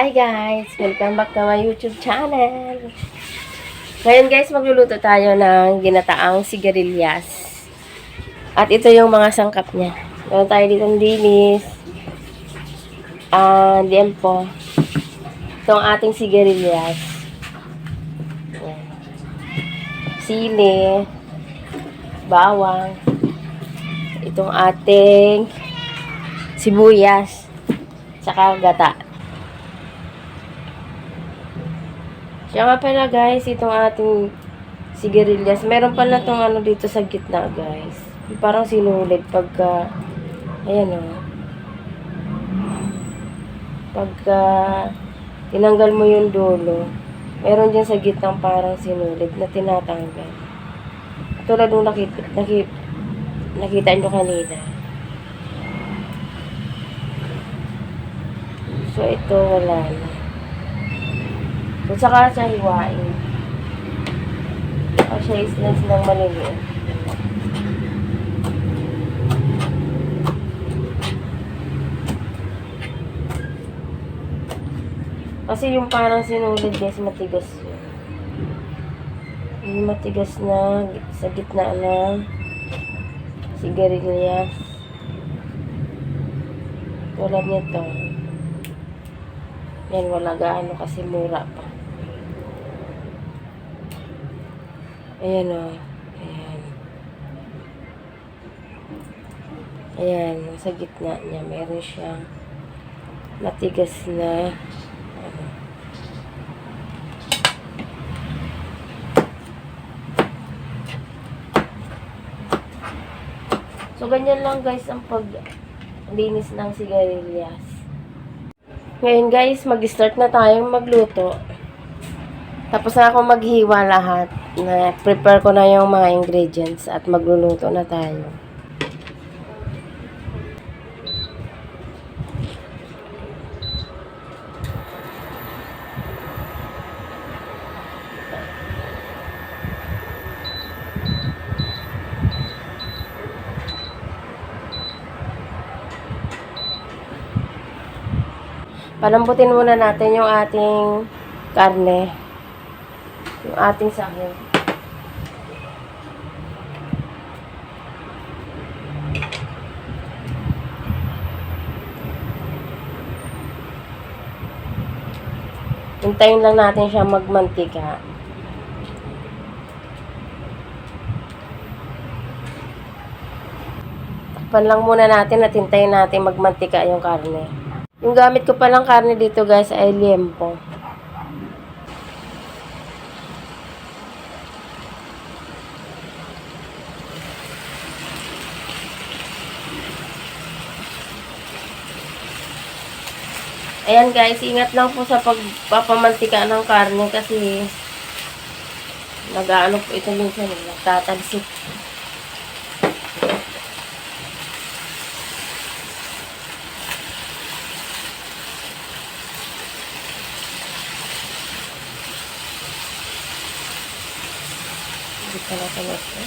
Hi guys! Welcome back to my YouTube channel. Ngayon guys, magluluto tayo ng ginataang sigarilyas. At ito yung mga sangkap niya. Meron tayo dito ng dinis. Ah, uh, po. Ito ang ating sigarilyas. Sili. Bawang. Itong ating sibuyas. Tsaka gata. Siya nga pala guys, itong ating sigarilyas. Meron pala itong ano dito sa gitna guys. Parang sinulid pagka, ayan o. Oh. Pagka tinanggal mo yung dulo, meron dyan sa gitna parang sinulid na tinatanggal. Tulad nung nakita, nakita, nakita nyo kanina. So, ito wala na. Kung saka siya hiwain. O siya islas ng maliliit. Kasi yung parang sinulid guys, matigas yun. Yung matigas na sa gitna ng sigarilyas. Tulad nito. Yan, wala gaano kasi mura pa. Ayan o. Ayan. Ayan. Sa gitna niya, meron siyang matigas na ano. So, ganyan lang guys ang paglinis ng sigarilyas. Ngayon guys, mag-start na tayong magluto. Tapos na ako maghiwa lahat. Na prepare ko na yung mga ingredients at magluluto na tayo. Palambutin muna natin yung ating karne yung ating sahog. Hintayin lang natin siya magmantika. Takpan lang muna natin at hintayin natin magmantika yung karne. Yung gamit ko palang karne dito guys ay liempo. Ayan guys, ingat lang po sa pagpapamantika ng karne kasi nag-ano po ito minsan, eh, nagtatalsik. Hindi pa natin ito.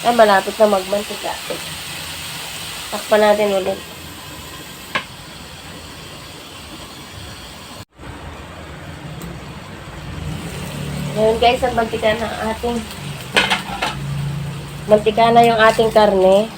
Ay, malapit na magmantika. Takpan natin ulit. Ngayon guys, ang mantika na ating mantika na yung ating karne.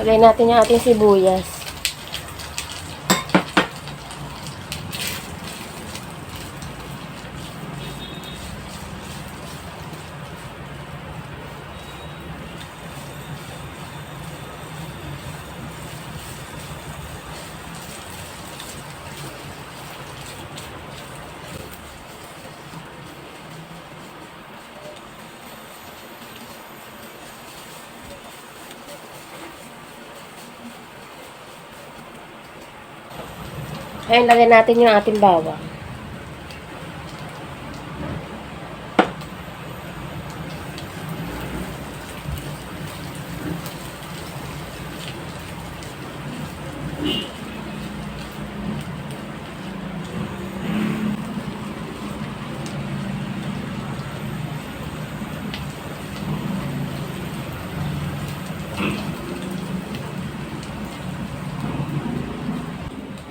Lagay natin yung ating sibuyas. Ngayon, lagay natin yung ating bawang.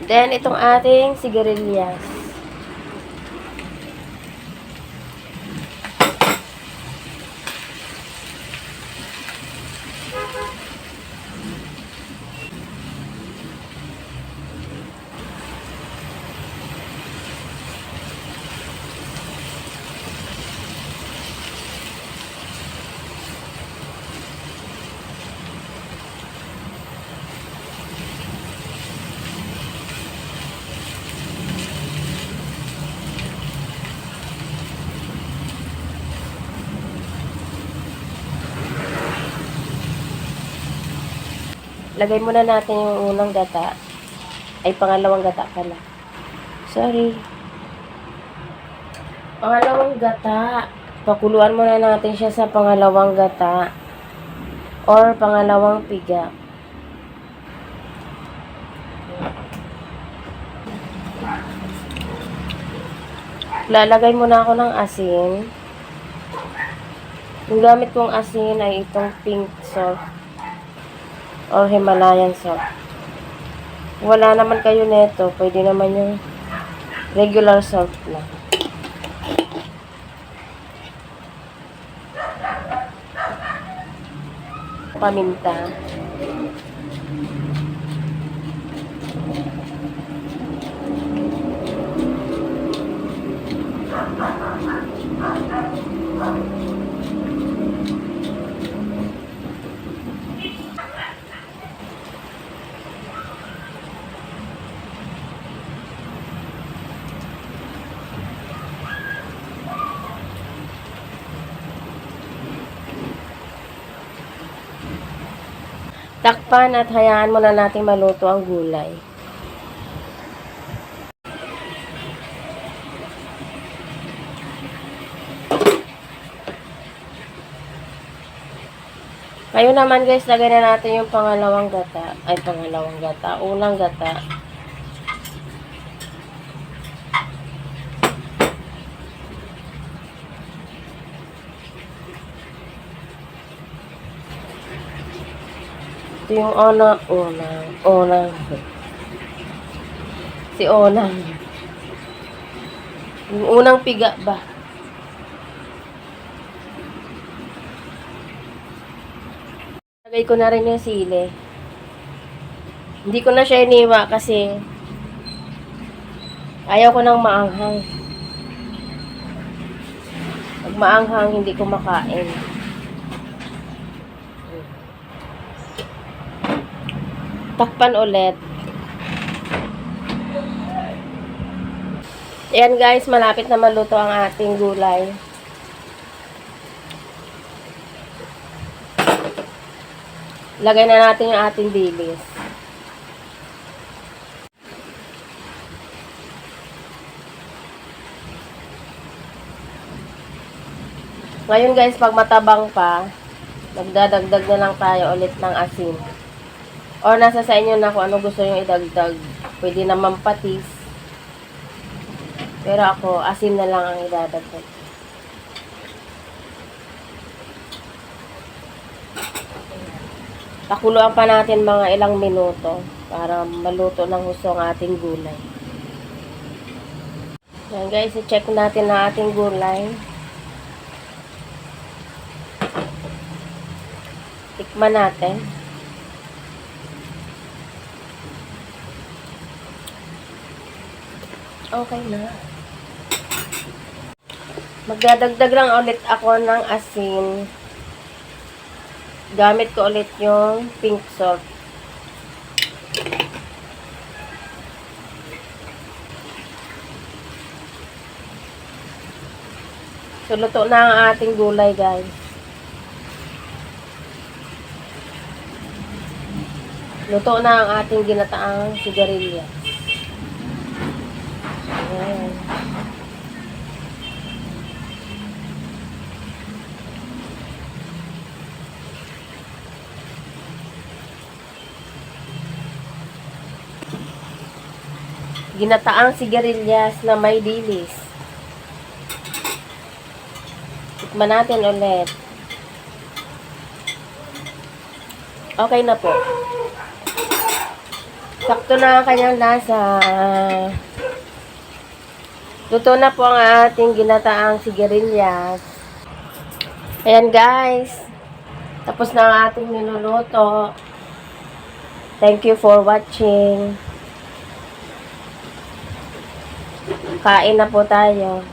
Then, itong ating sigarilyas. Lagay muna natin yung unang gata. Ay, pangalawang gata pala. Sorry. Pangalawang gata. Pakuluan muna natin siya sa pangalawang gata. Or pangalawang piga. Lalagay muna ako ng asin. Yung gamit kong asin ay itong pink salt or Himalayan salt. Wala naman kayo neto, pwede naman yung regular salt lang. Paminta. Takpan at hayaan muna natin maluto ang gulay. Ngayon naman guys, lagay na natin yung pangalawang gata. Ay, pangalawang gata. Unang gata. Ito yung ona, unang, unang. Si Onang. Yung unang piga ba? Lagay ko na rin yung sili. Hindi ko na siya iniwa kasi ayaw ko nang maanghang. Pag maanghang, hindi ko makain. Takpan ulit. Ayan guys, malapit na maluto ang ating gulay. Lagay na natin yung ating dilis. Ngayon guys, pag matabang pa, magdadagdag na lang tayo ulit ng asin. Or nasa sa inyo na kung ano gusto nyo idagdag. Pwede naman patis. Pero ako, asin na lang ang idadagdag. Pakuluan pa natin mga ilang minuto para maluto ng husto ang ating gulay. Yan guys, i-check natin na ating gulay. Tikman natin. Okay na. Magdadagdag lang ulit ako ng asin. Gamit ko ulit yung pink salt. So, luto na ang ating gulay, guys. Luto na ang ating ginataang sigarilyas. Ginataang sigarilyas na may dilis. Tikman natin ulit. Okay na po. Sakto na ang kanyang lasa. Luto na po ang ating ginataang sigarilyas. Ayan guys. Tapos na ang ating niluluto. Thank you for watching. Kain na po tayo.